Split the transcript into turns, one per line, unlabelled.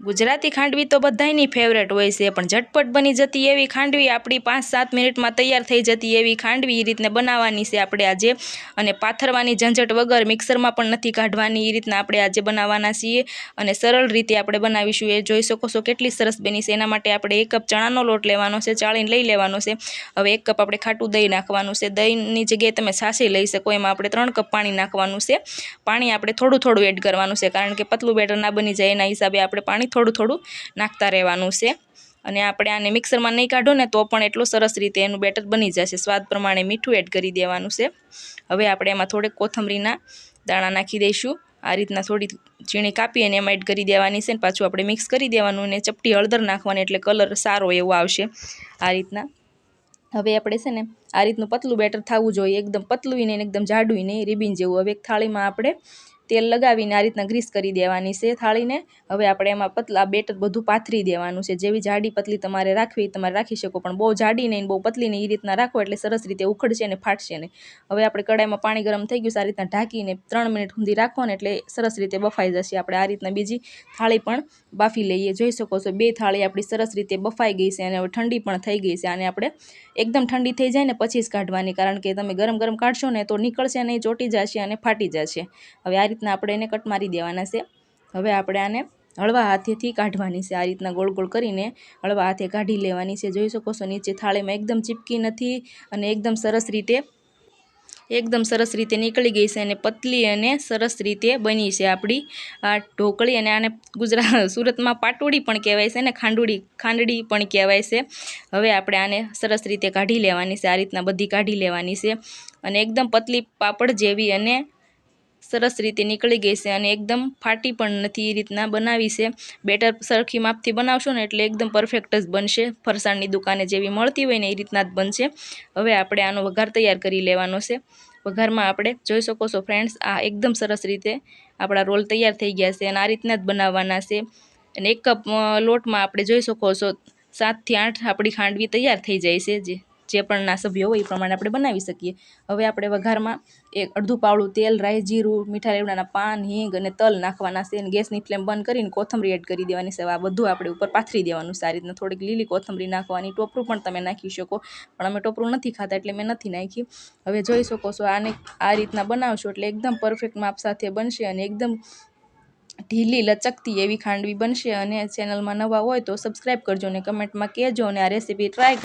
ગુજરાતી ખાંડવી તો બધાયની ફેવરેટ હોય છે, પણ ઝટપટ બની જતી એવી ખાંડવી આપણી પાંચ સાત મિનિટમાં તૈયાર થઈ જતી એવી ખાંડવી એ રીતને બનાવવાની છે આપણે આજે. અને પાથરવાની ઝંઝટ વગર મિક્સરમાં પણ નથી કાઢવાની એ રીતના આપણે આજે બનાવવાના છીએ. અને સરળ રીતે આપણે બનાવીશું. એ જોઈ શકો છો કેટલી સરસ બની છે. એના માટે આપણે એક કપ ચણાનો લોટ લેવાનો છે, ચાળીને લઈ લેવાનો છે. હવે એક કપ આપણે ખાટું દહીં નાખવાનું છે. દહીંની જગ્યાએ તમે છાશી લઈ શકો, એમાં આપણે ત્રણ કપ પાણી નાખવાનું છે. પાણી આપણે થોડું થોડું એડ કરવાનું છે, કારણ કે પતલું બેટર ના બની જાય. એના હિસાબે આપણે પાણી થોડું થોડું નાખતા રહેવાનું છે. અને આપણે આને મિક્સરમાં નહીં કાઢો ને તો પણ એટલું સરસ રીતે એનું બેટર બની જશે. સ્વાદ પ્રમાણે મીઠું એડ કરી દેવાનું છે. હવે આપણે એમાં થોડેક કોથમરીના દાણા નાખી દઈશું. આ રીતના થોડી ઝીણી કાપી અને એમાં એડ કરી દેવાની છે ને પાછું આપણે મિક્સ કરી દેવાનું અને ચપટી હળદર નાખવાની એટલે કલર સારો એવો આવશે આ રીતના. હવે આપણે છે ને આ રીતનું પતલું બેટર થવું જોઈએ. એકદમ પતલું ને એકદમ જાડું નહીં, રિબિન જેવું. હવે એક થાળીમાં આપણે તેલ લગાવીને આ રીતના ગ્રીસ કરી દેવાની છે થાળીને. હવે આપણે એમાં પતલા, બેટર બધું પાથરી દેવાનું છે. જેવી જાડી પતલી તમારે રાખવી તમારે રાખી શકો, પણ બહુ જાડી નહીં બહુ પતલી નહીં, એ રીતના રાખો એટલે સરસ રીતે ઉખડશે અને ફાટશે નહીં. હવે આપણે કડાઈમાં પાણી ગરમ થઈ ગયું છે, આ રીતના ઢાંકીને ત્રણ મિનિટ સુધી રાખો ને એટલે સરસ રીતે બફાઈ જશે. આપણે આ રીતના બીજી થાળી પણ બાફી લઈએ. જોઈ શકો છો, બે થાળી આપણી સરસ રીતે બફાઈ ગઈ છે અને હવે ઠંડી પણ થઈ ગઈ છે. અને આપણે એકદમ ઠંડી થઈ જાય ને પછી જ કાઢવાની, કારણ કે તમે ગરમ ગરમ કાઢશો ને તો નીકળશે નહીં, ચોટી જશે અને ફાટી જશે. હવે આ રીતના આપણે એને કટ મારી દેવાના છે. હવે આપણે આને હળવા હાથેથી કાઢવાની છે. આ રીતના ગોળ ગોળ કરીને હળવા હાથે કાઢી લેવાની છે. જોઈ શકો છો, નીચે થાળીમાં એકદમ ચીપકી નથી અને એકદમ સરસ રીતે, એકદમ સરસ રીતે નીકળી ગઈ છે અને પતલી અને સરસ રીતે બની છે આપણી આ ઢોકળી. અને આને ગુજરાત સુરતમાં પાટોડી પણ કહેવાય છે અને ખાંડુડી, ખાંડડી પણ કહેવાય છે. હવે આપણે આને સરસ રીતે કાઢી લેવાની છે. આ રીતના બધી કાઢી લેવાની છે. અને એકદમ પતલી પાપડ જેવી અને સરસ રીતે નીકળી ગઈ છે અને એકદમ ફાટી પણ નથી એ રીતના બનાવી છે. બેટર સરખી માપથી બનાવશો ને એટલે એકદમ પરફેક્ટ જ બનશે. ફરસાણની દુકાને જેવી મળતી હોય ને એ રીતના જ બનશે. હવે આપણે આનો વઘાર તૈયાર કરી લેવાનો છે. વઘારમાં આપણે જોઈ શકો છો ફ્રેન્ડ્સ આ એકદમ સરસ રીતે આપણા રોલ તૈયાર થઈ ગયા છે અને આ રીતના જ બનાવવાના છે. અને એક કપ લોટમાં આપણે જોઈ શકો છો સાતથી આઠ આપણી ખાંડવી તૈયાર થઈ જાય છે જે. જે પણ ના સભ્યો હોય એ પ્રમાણે આપણે બનાવી શકીએ. હવે આપણે વઘારમાં એક અડધું પાવડું તેલ, રાઈ, જીરું મીઠા લીમડાના પાન, હિંગ અને તલ નાખવાના છે અને ગેસની ફ્લેમ બંધ કરીને કોથમરી એડ કરી દેવાની છે. આ બધું આપણે ઉપર પાથરી દેવાનું સારી રીતના થોડીક લીલી કોથમરી નાખવાની, ટોપરું પણ તમે નાખી શકો. પણ અમે ટોપરું નથી ખાતા એટલે મેં નથી નાખી. હવે જોઈ શકો છો આને આ રીતના બનાવશો એટલે એકદમ પરફેક્ટ માપ સાથે બનશે અને એકદમ ઢીલી, લચકતી એવી ખાંડવી બનશે. અને ચેનલમાં નવા હોય તો સબસ્ક્રાઈબ કરજો અને કમેન્ટમાં કહેજો અને આ રેસીપી ટ્રાય